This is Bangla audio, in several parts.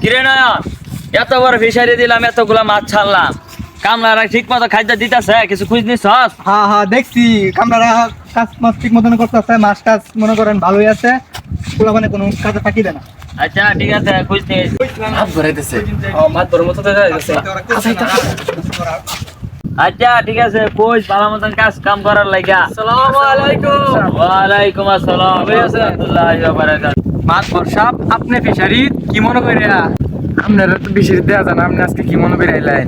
কিরে নয়ন এত বড় ফিশারি দিলাম এতগুলা মাছ ছাড়লাম কামলারা ঠিক মতো খাদ্য দিতেছে কিছু খুঁজ নিস হ্যাঁ হ্যাঁ দেখছি কামলারা কাজ মাছ ঠিক মতন করতেছে মাছ টাছ মনে করেন ভালোই আছে ওগুলো মানে কোনো কাজে ফাঁকি দেয় না আচ্ছা ঠিক আছে খুঁজ নিস হাত ভরাইতেছে ও মাত বড় মতো দেখা যাচ্ছে আচ্ছা ঠিক আছে খুঁজ ভালো মতন কাজ কাম করার লাগা আসসালামু আলাইকুম। ওয়ালাইকুম আসসালাম। রাহমাতুল্লাহি ওয়া বারাকাতুহু। বর্ষাপ আপনি ফিশারি কি মনে করে আপনারা তো ফিশারি দেয়া জান আপনি আজকে কি মনে করে আইলেন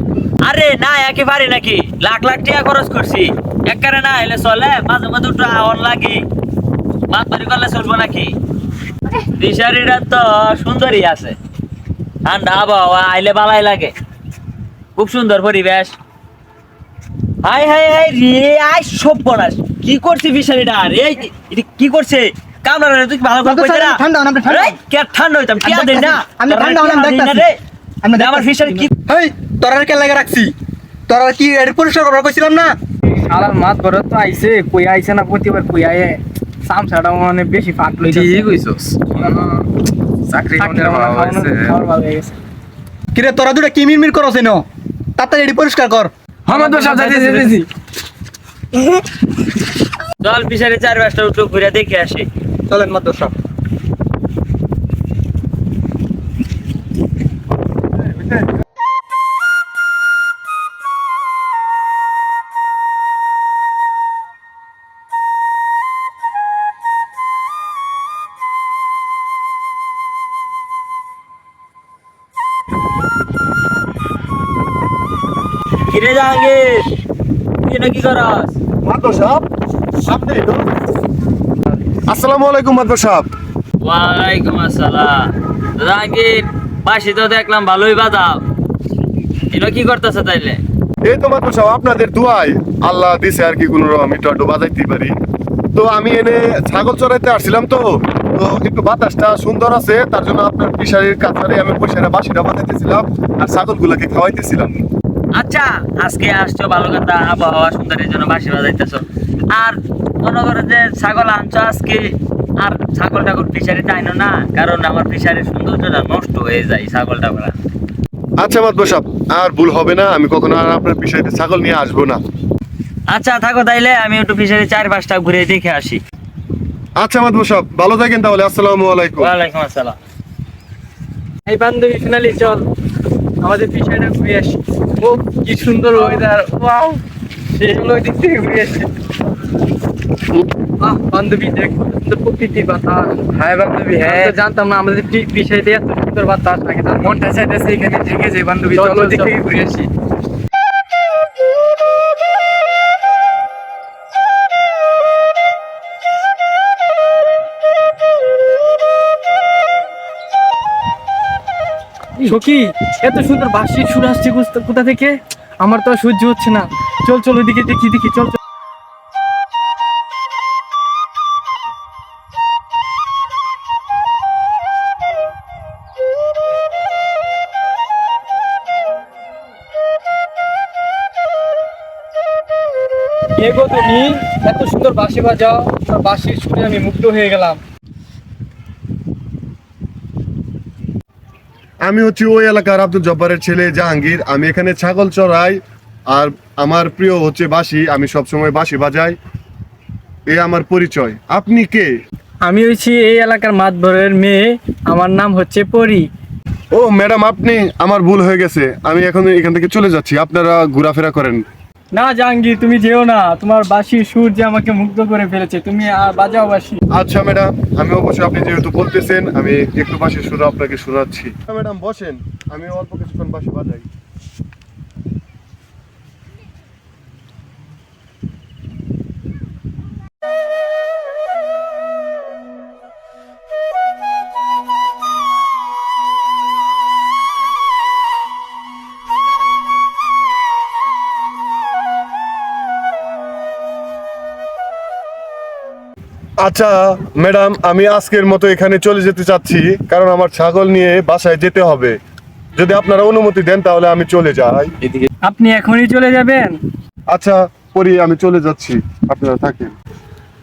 আরে না একেবারে নাকি? লাখ লাখ টাকা খরচ করছি। একবারে না এলে চলে মাঝে মাঝে একটু আওয়ার লাগে। মাছ ধরি করলে চলবো নাকি? ফিশারিটা তো সুন্দরই আছে। ঠান্ডা আবহাওয়া আইলে বালাই লাগে। খুব সুন্দর পরিবেশ। হাই হাই হাই রে আই সব বনাস কি করছে ফিশারিটা রে এটা কি করছে? কামড়া রে তুই ভালো করে কইতে না ঠান্ডা হন, আপনি ঠান্ডা কে ঠান্ডা হইতাম? কি না। আমি ঠান্ডা হন, না দেখতাছি। আমি আমার। ফিশারি কি হেই তোরার কে লাগে রাখছি। তোরা কি এর পরিষ্কার করার কইছিলাম না? শালার মাত বড় তো আইছে কই আইছে না প্রতিবার কই আয়ে। সামসাটা মানে বেশি ফাট লইছে ঠিক কইছস। চাকরি ভালো হইছে? কিরে তোরা দুটা কি মিরমির করছ এনো? তাড়াতাড়ি পরিষ্কার কর। যাইতেছি যাইতেছি চল পিছনে চার পাঁচটা উঠল ঘুরে দেখে আসে। চলেন মাত্র কিরে জাহাঙ্গীর? তুই এটা কি করস? মাদবর সাহেব আপনি তো। আসসালামু আলাইকুম মাদবর সাহেব ওয়ালাইকুম আসসালাম। জাহাঙ্গীর বাসি তো দেখলাম ভালোই বাজাও। এটা কি করতেছে তাইলে? এই তো মাদবর সাহেব আপনাদের দোয়ায়। আল্লাহ দিছে আর কি কোনো রকম আমি একটু বাজাইতে পারি। তো আমি এনে ছাগল চড়াইতে আসছিলাম তো। তো একটু বাতাসটা সুন্দর আছে তার জন্য আপনার পিসারির কাছারে আমি পয়সাটা বাসিটা বাজাইতেছিলাম আর ছাগলগুলোকে খাওয়াইতেছিলাম। আচ্ছা আজকে আসছো ভালো কথা আবহাওয়া সুন্দরের জন্য বাসি বাজাইতেছো। আর মনে করো যে ছাগল আনছো আজকে আর ছাগল টাগল ফিশারি তাইনো না কারণ আমার ফিশারির সৌন্দর্যটা নষ্ট হয়ে যায় ছাগল টাগল আচ্ছা মাদবর সাহেব আর ভুল হবে না আমি কখনো আর আপনার পিসারিতে ছাগল নিয়ে আসব না। আচ্ছা থাকো তাইলে আমি একটু ফিশারি চার পাঁচটা ঘুরে দেখে আসি। আচ্ছা মাদবর সাহেব ভালো থাকেন তাহলে আসসালামু আলাইকুম। ওয়ালাইকুম আসসালাম। এই বান্ধবী ফিনালি চল আমাদের ফিশারিটা ঘুরে আসি। ও কি সুন্দর ওয়েদার ওয়াও সেগুলো ওই দিক থেকে ঘুরে আহ বান্ধবী দেখ প্রকৃতি বাতাস। হ্যাঁ বান্ধবী হ্যাঁ। জানতাম না আমাদের বিষয়টা এত সুন্দর বাতাস থাকে তার মনটা চাইতেছে এখানে থেকে যে বান্ধবী চলো দিক থেকে ঘুরে আসি। সখী, এত সুন্দর বাঁশির সুর আসছে কোথা- থেকে? আমার তো সহ্য হচ্ছে না। চল চল ওইদিকে দেখি দেখি, চল চল। কে গো তুমি, এত সুন্দর বাঁশি বাজাও, বাঁশির সুরে আমি মুগ্ধ হয়ে গেলাম। আমি হচ্ছি ওই এলাকার আব্দুল জব্বারের ছেলে জাহাঙ্গীর। আমি এখানে ছাগল চড়াই আর আমার প্রিয় হচ্ছে বাঁশি। আমি সবসময় বাঁশি বাজাই। এ আমার পরিচয়। আপনি কে? আমি হচ্ছি এই এলাকার মাতবরের মেয়ে। আমার নাম হচ্ছে পরি। ও ম্যাডাম আপনি আমার ভুল হয়ে গেছে। আমি এখন এখান থেকে চলে যাচ্ছি। আপনারা ঘোরাফেরা করেন। না জাহাঙ্গীর, তুমি যেও না। তোমার বাসি সুর যে আমাকে মুগ্ধ করে ফেলেছে, তুমি আর বাজাও বাসি। আচ্ছা ম্যাডাম আমি অবশ্যই আপনি যেহেতু বলতেছেন, আমি একটু বাসি সুর আপনাকে শোনাচ্ছি। ম্যাডাম, বসেন আমি অল্প কিছুক্ষণ বাসি বাজাই। আচ্ছা ম্যাডাম আমি আজকের মতো এখানে চলে যেতে চাচ্ছি কারণ আমার ছাগল নিয়ে বাসায় যেতে হবে। যদি আপনারা অনুমতি দেন তাহলে আমি চলে যাই। আপনি এখনই চলে যাবেন? আচ্ছা পরি আমি চলে যাচ্ছি। আপনারা থাকেন।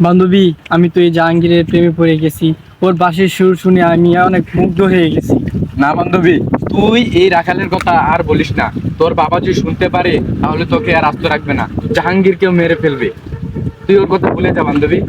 বান্ধবী আমি তো এই জাহাঙ্গীরের প্রেমে পড়ে গেছি। ওর বাঁশির সুর শুনে আমি অনেক মুগ্ধ হয়ে গেছি। না বান্ধবী তুই এই রাখালের কথা আর বলিস না। তোর বাবা যদি শুনতে পারে তাহলে তোকে আর আস্ত রাখবে না। জাহাঙ্গীরকেও মেরে ফেলবে। তুই ওর কথা ভুলে যা বান্ধবী।